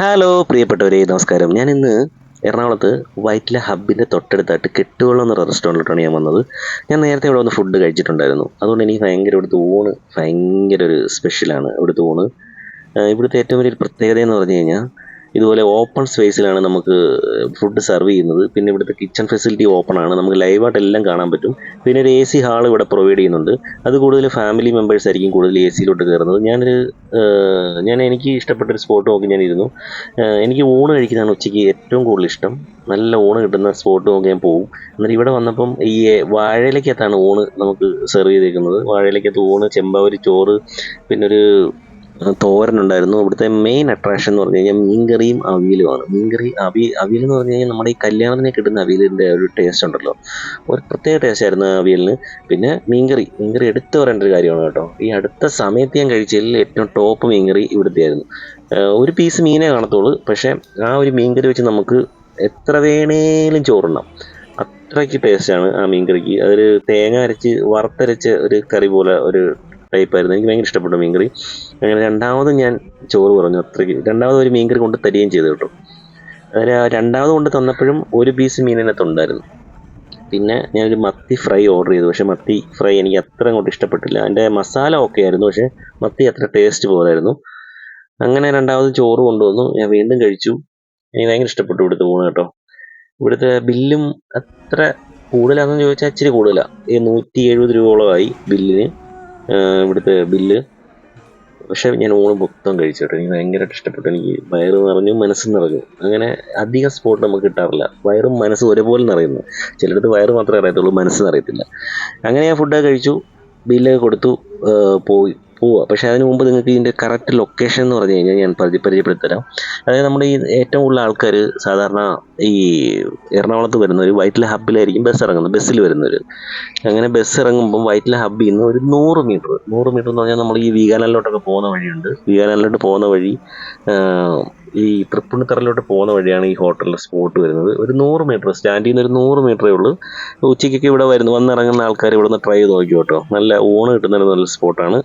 Hello പ്രിയപ്പെട്ടവരെ നമസ്കാരം. ഞാൻ ഇന്ന് എറണാകുളത്ത് വൈറ്റില ഹബ്ബിന്റെ തൊട്ടടുത്തായിട്ട് കെട്ടുവെള്ളം എന്നൊരു റെസ്റ്റോറന്റിലാണ് ഞാൻ വന്നത്. ഞാൻ നേരത്തെ ഇവിടെ വന്ന് ഫുഡ് കഴിച്ചിട്ടുണ്ടായിരുന്നു. അതുകൊണ്ട് എനിക്ക് ഭയങ്കര ഇവിടുത്തെ ഊണ് ഭയങ്കര ഒരു സ്പെഷ്യലാണ് ഇവിടുത്തെ ഊണ്. ഇവിടുത്തെ ഏറ്റവും വലിയൊരു പ്രത്യേകത എന്ന് പറഞ്ഞു കഴിഞ്ഞാൽ ഇതുപോലെ ഓപ്പൺ സ്പേസിലാണ് നമുക്ക് ഫുഡ് സെർവ് ചെയ്യുന്നത്. പിന്നെ ഇവിടുത്തെ കിച്ചൺ ഫെസിലിറ്റി ഓപ്പൺ ആണ്. നമുക്ക് ലൈവായിട്ട് എല്ലാം കാണാൻ പറ്റും. പിന്നെ ഒരു എ സി ഹാൾ ഇവിടെ പ്രൊവൈഡ് ചെയ്യുന്നുണ്ട്. അത് കൂടുതൽ ഫാമിലി മെമ്പേഴ്സ് ആയിരിക്കും കൂടുതൽ എ സിയിലോട്ട് കയറുന്നത്. ഞാനൊരു ഞാൻ എനിക്ക് ഇഷ്ടപ്പെട്ട ഒരു സ്പോട്ട് നോക്കി ഞാൻ ഇരുന്നു. എനിക്ക് ഊണ് കഴിക്കുന്നതാണ് ഉച്ചയ്ക്ക് ഏറ്റവും കൂടുതൽ ഇഷ്ടം. നല്ല ഊണ് കിട്ടുന്ന സ്പോട്ട് നോക്കി ഞാൻ പോകും എന്നിട്ട് ഇവിടെ വന്നപ്പം ഈ വാഴയിലേക്കകത്താണ് ഊണ് നമുക്ക് സെർവ് ചെയ്തേക്കുന്നത്. വാഴയിലേക്കകത്ത് ഊണ് ചെമ്പാവരി ചോറ് പിന്നൊരു തോരനുണ്ടായിരുന്നു. ഇവിടുത്തെ മെയിൻ അട്രാക്ഷൻ എന്ന് പറഞ്ഞു കഴിഞ്ഞാൽ മീൻകറിയും അവിയലുമാണ് മീൻകറി അവി അവിയൽ എന്ന് പറഞ്ഞു കഴിഞ്ഞാൽ നമ്മുടെ ഈ കല്യാണത്തിന് കിട്ടുന്ന അവിയലിന്റെ ഒരു ടേസ്റ്റ് ഉണ്ടല്ലോ. ഒരു പ്രത്യേക ടേസ്റ്റ് ആയിരുന്നു അവിയലിന്. പിന്നെ മീൻകറി മീൻകറി എടുത്തു പറയേണ്ട ഒരു കാര്യമാണ് കേട്ടോ. ഈ അടുത്ത സമയത്ത് ഞാൻ കഴിച്ചതിൽ ഏറ്റവും ടോപ്പ് മീൻകറി ഇവിടുത്തെ ആയിരുന്നു. ഒരു പീസ് മീനേ കാണത്തുള്ളൂ. പക്ഷേ ആ ഒരു മീൻകറി വെച്ച് നമുക്ക് എത്ര വേണേലും ചോറുണ്ടാം അത്രയ്ക്ക് ടേസ്റ്റാണ് ആ മീൻകറിക്ക്. അതൊരു തേങ്ങ അരച്ച് വറുത്തരച്ച ഒരു കറി പോലെ ഒരു ടൈപ്പായിരുന്നു എനിക്ക് ഭയങ്കര ഇഷ്ടപ്പെട്ടു മീൻകറി. അങ്ങനെ രണ്ടാമത് ഞാൻ ചോറ് പറഞ്ഞു അത്രയ്ക്ക് രണ്ടാമത് ഒരു മീൻകറി കൊണ്ട് തരികയും ചെയ്തു കേട്ടോ. അങ്ങനെ രണ്ടാമത് കൊണ്ട് തന്നപ്പോഴും ഒരു പീസ് മീനിനകത്തുണ്ടായിരുന്നു പിന്നെ ഞാനൊരു മത്തി ഫ്രൈ ഓർഡർ ചെയ്തു. പക്ഷേ മത്തി ഫ്രൈ എനിക്ക് അത്ര അങ്ങോട്ട് ഇഷ്ടപ്പെട്ടില്ല. അതിന്റെ മസാല ഓക്കെ ആയിരുന്നു. പക്ഷേ മത്തി അത്ര ടേസ്റ്റ് പോരായിരുന്നു അങ്ങനെ രണ്ടാമത് ചോറ് കൊണ്ടുവന്നു. ഞാൻ വീണ്ടും കഴിച്ചു. എനിക്ക് ഭയങ്കര ഇഷ്ടപ്പെട്ടു ഇവിടുത്തെ ഊണ് കേട്ടോ. ഇവിടുത്തെ ബില്ലും അത്ര കൂടുതലാണെന്ന് ചോദിച്ചാൽ ഇച്ചിരി കൂടുതലാണ് ഈ നൂറ്റി എഴുപത് രൂപയോളമായി ബില്ലിന്. ഇവിടുത്തെ ബില്ല്. പക്ഷേ ഞാൻ ഊണ് മൊത്തം കഴിച്ചിട്ട് എനിക്ക് ഭയങ്കരമായിട്ട് ഇഷ്ടപ്പെട്ടു. എനിക്ക് വയറ് നിറഞ്ഞു മനസ്സ് നിറഞ്ഞു. അങ്ങനെ അധികം സ്പോട്ട് നമുക്ക് കിട്ടാറില്ല. വയറും മനസ്സും ഒരുപോലെ നിറയുന്നു. ചിലടത്ത് വയറ് മാത്രമേ അറിയത്തുള്ളൂ മനസ്സ് നിറയത്തില്ല. അങ്ങനെ ഞാൻ ഫുഡൊക്കെ കഴിച്ചു. ബില്ലൊക്കെ കൊടുത്തു. പോയി. പോവുക. പക്ഷേ അതിന് മുമ്പ് നിങ്ങൾക്ക് ഇതിന്റെ കറക്റ്റ് ലൊക്കേഷൻ എന്ന് പറഞ്ഞു കഴിഞ്ഞാൽ ഞാൻ പരി പരിചയപ്പെടുത്തരാം. അതായത് നമ്മുടെ ഈ ഏറ്റവും കൂടുതൽ ആൾക്കാർ സാധാരണ ഈ എറണാകുളത്ത് വരുന്നവർ വൈറ്റില ഹബിലായിരിക്കും ബസ് ഇറങ്ങുന്നത്. ബസ്സിൽ വരുന്നവർ അങ്ങനെ ബസ് ഇറങ്ങുമ്പം വൈറ്റില ഹബ്ബിൽ നിന്ന് ഒരു നൂറ് മീറ്റർ നൂറ് മീറ്റർ എന്ന് പറഞ്ഞാൽ നമ്മൾ ഈ വീഗാനലിലോട്ടൊക്കെ പോകുന്ന വഴിയുണ്ട്. വീഗാനലിലോട്ട് പോകുന്ന വഴി ഈ തൃപ്പൂണിത്തറയിലോട്ട് പോകുന്ന വഴിയാണ് ഈ ഹോട്ടലിന്റെ സ്പോട്ട് വരുന്നത്. ഒരു നൂറ് മീറ്റർ സ്റ്റാൻഡിൽ നിന്ന് ഒരു നൂറ് മീറ്ററേ ഉള്ളൂ. ഉച്ചയ്ക്കൊക്കെ ഇവിടെ വരുന്നു വന്നിറങ്ങുന്ന ആൾക്കാർ ഇവിടെ നിന്ന് ട്രൈ ചെയ്ത് നോക്കി കേട്ടോ നല്ല ഊണ് കിട്ടുന്ന നല്ല സ്പോട്ടാണ്